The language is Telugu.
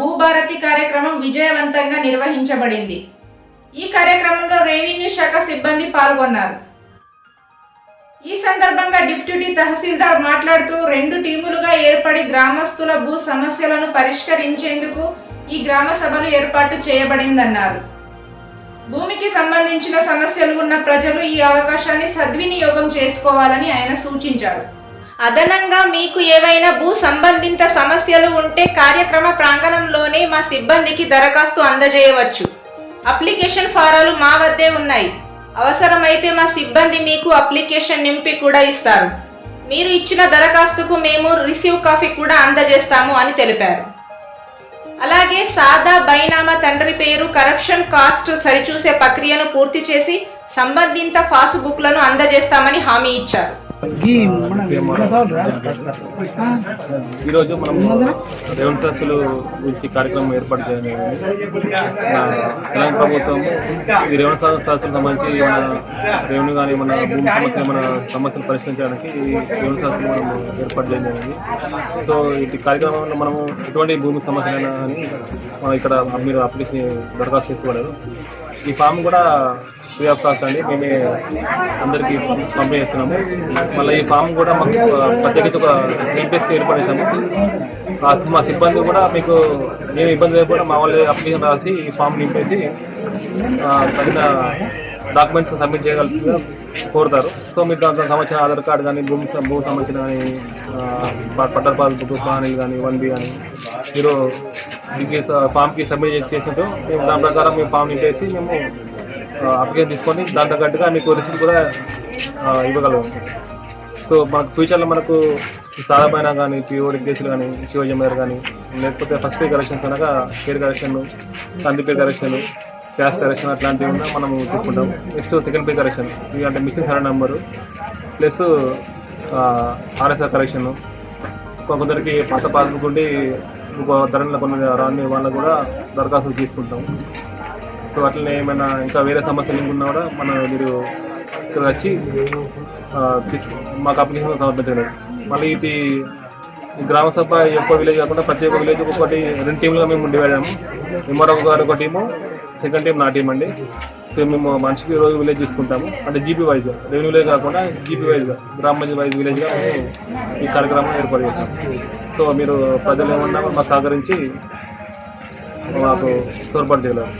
భూభారతి కార్యక్రమం విజయవంతంగా నిర్వహించబడింది. ఈ కార్యక్రమంలో రెవెన్యూ శాఖ సిబ్బంది పాల్గొన్నారు. ఈ సందర్భంగా డిప్యూటీ తహసీల్దార్ మాట్లాడుతూ రెండు టీములుగా ఏర్పడి గ్రామస్తుల భూ సమస్యలను పరిష్కరించేందుకు ఈ గ్రామ సభలు ఏర్పాటు చేయబడిందన్నారు. భూమికి సంబంధించిన సమస్యలు ఉన్న ప్రజలు ఈ అవకాశాన్ని సద్వినియోగం చేసుకోవాలని ఆయన సూచించారు. అదనంగా మీకు ఏవైనా భూ సంబంధిత సమస్యలు ఉంటే కార్యక్రమ ప్రాంగణంలోనే మా సిబ్బందికి దరఖాస్తు అందజేయవచ్చు. అప్లికేషన్ ఫారాలు మా వద్దే ఉన్నాయి. అవసరమైతే మా సిబ్బంది మీకు అప్లికేషన్ నింపి కూడా ఇస్తారు. మీరు ఇచ్చిన దరఖాస్తుకు మేము రిసీవ్ కాపీ కూడా అందజేస్తాము అని తెలిపారు. అలాగే సాదా బైనామా తండ్రి పేరు కరప్షన్ కాస్ట్ సరిచూసే ప్రక్రియను పూర్తి చేసి సంబంధిత పాస్బుక్లను అందజేస్తామని హామీ ఇచ్చారు. ఈరోజు మనం రేవంత్ సస్సులు గురించి కార్యక్రమం ఏర్పాటు మన తెలంగాణ ప్రభుత్వం ఈ రేవంత్ సదస్సులకు సంబంధించి మన రెవెన్యూ కానీ మన భూమి సమస్యలు మన సమస్యలు పరిష్కరించడానికి ఈ రేవంత్ సదస్సులు మనం ఏర్పాటు చేయడం జరిగింది. సో ఈ కార్యక్రమంలో మనము ఎటువంటి భూమి సమస్యలైనా కానీ మనం ఇక్కడ మీరు అప్లికేషన్ దరఖాస్తు చేసుకోలేదు. ఈ ఫామ్ కూడా ఫ్రీ ఆఫ్ కాస్ట్ అండి. మేమే అందరికీ పంపిణీ చేస్తున్నాము. మళ్ళీ ఈ ఫామ్ కూడా మాకు ప్రత్యేకించి ఒక హెల్ప్ ఏర్పాటు చేశాము. మా సిబ్బంది కూడా మీకు మేము ఇబ్బంది లేకుండా మా వాళ్ళు అప్లికేషన్ రాసి ఈ ఫామ్ నింపేసి తగిన డాక్యుమెంట్స్ సబ్మిట్ చేయగలుగుతుందిగా కోరుతారు. సో మీకు దాంట్లో సంబంధించిన ఆధార్ కార్డు కానీ భూమి భూమి సంబంధించిన కానీ పట్టర్ పాస్బుక్ కానీ కానీ వన్ బి కానీ మీరు దీనికి ఫామ్కి సబ్మిట్ చేసినట్టు మేము దాని ప్రకారం మేము ఫామ్ చేసి మేము అప్లికేషన్ తీసుకొని దాని తగ్గట్టుగా మీకు రిసీప్ట్ కూడా ఇవ్వగలము. సో మనకు ఫ్యూచర్లో మనకు సాదాపైన కానీ పిఓడి కేసులు కానీ శివజమేర్ కానీ లేకపోతే ఫస్ట్ పే కరెక్షన్స్ అనగా పేరు కలెక్షన్లు తండ్రి పే కరెక్షన్ క్యాష్ కరెక్షన్ అట్లాంటివి ఉన్నా మనం తీసుకుంటాం నెక్స్ట్ సెకండ్ పే కరెక్షన్ ఇది అంటే మిస్సింగ్ సరైన నెంబరు ప్లస్ ఆర్ఎస్ఆర్ కరెక్షన్ కొందరికి పాత పాస్బుక్ ఉండి ఇంకో ధరలో కొన్ని రాని వాళ్ళకు కూడా దరఖాస్తులు తీసుకుంటాం. సో అట్లనే ఏమైనా ఇంకా వేరే సమస్యలు ఉన్నా కూడా మనం మీరు ఇక్కడ వచ్చి తీసు మాకు అప్లికేషన్ సమర్పించండి మళ్ళీ ఇది గ్రామ సభ ఎక్కువ విలేజ్ కాకుండా ప్రతి ఒక్క విలేజ్ ఒకటి రెండు టీంలుగా మేము డివైడ్ అయ్యాము ఎంఆర్ఓ గారు ఒక టీము సెకండ్ టీం నా టీం అండి. సో మేము మనిషికి రోజు విలేజ్ తీసుకుంటాము అంటే జీపీ వైజ్ రెవెన్యూ విలేజ్ కాకుండా జీపీ వైజ్గా గ్రామ పంచాయతీ వైజ్ విలేజ్గా మేము ఈ కార్యక్రమం ఏర్పాటు చేశాము సో మీరు ప్రజలు ఏమన్నా మాకు సహకరించి మాకు తోడ్పాటు చేయగలరు.